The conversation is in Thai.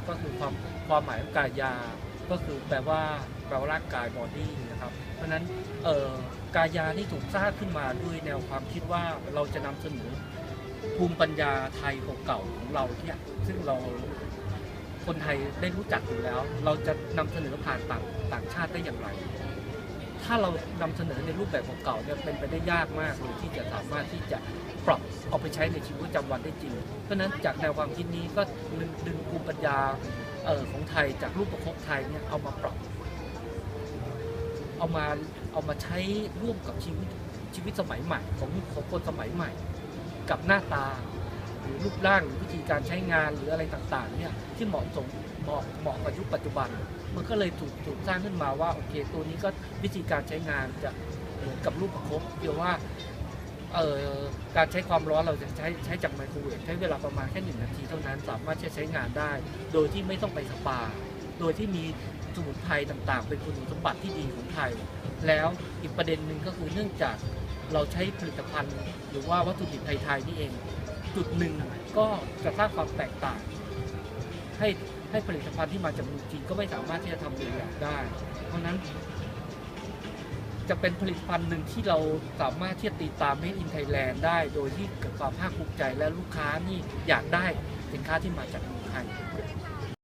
นะครับก็คือความความหมายของกายา ก็คือแปลว่าแปลว่าร่างกายบอดี้นะครับ เพราะฉะนั้นเอ่อกายาที่ถูกสร้างขึ้นมาด้วยแนวความคิดว่าเราจะนำเสนอภูมิปัญญาไทยเก่าๆของเราเนี่ยซึ่งเราคนไทยได้รู้จักอยู่แล้ว เราจะนำเสนอผ่านต่างต่างชาติได้อย่างไร ถ้าเรานำเสนอในรูปแบบของเก่าเนี่ยเป็นไปได้ยากมากเลยที่จะสามารถที่จะปรับเอาไปใช้ในชีวิตประจำวันได้จริง เพราะฉะนั้นจากแนวความคิดนี้ก็ดึงดึงภูมิปัญญาเออของไทยจากรูปประคบไทยเนี่ยเอามาปรับ เอามาเอามาใช้ร่วมกับชีวิตชีวิตสมัยใหม่ของของคนสมัยใหม่ กับหน้าตา หรือรูปร่างหรือวิธีการใช้งานหรืออะไรต่างๆเนี่ยที่เหมาะสมเหมาะเหมาะกับยุคปัจจุบัน มันก็เลยถูกถูกสร้างขึ้นมาว่าโอเค ตัวนี้ก็วิธีการใช้งานจะเหมือนกับรูปประคบเพียงว่าเอ่อการใช้ความร้อนเราจะใช้ใช้จากไมโครเวฟใช้เวลาประมาณแค่หนึ่งนาทีเท่านั้นสามารถจะใช้งานได้ โดยที่ไม่ต้องไปสปา โดยที่มีสมุนไพรต่างๆ เป็นคุณสมบัติที่ดีของไทย แล้วอีกประเด็นหนึ่งก็คือเนื่องจากเราใช้ผลิตภัณฑ์ หรือว่าวัตถุดิบไทยๆนี่เอง จุดหนึ่งก็จะสร้างความแตกต่าง ให้ให้ผลิตภัณฑ์ที่มาจากเมืองจีนก็ไม่สามารถที่จะทำเรียได้ เพราะนั้น จะเป็นผลิตภัณฑ์หนึ่งที่เราสามารถที่จะตีตาม Made in Thailand ได้ โดยที่เกิดความภาคภูมิใจและลูกค้านี่อยากได้สินค้าที่มาจากเมืองไทย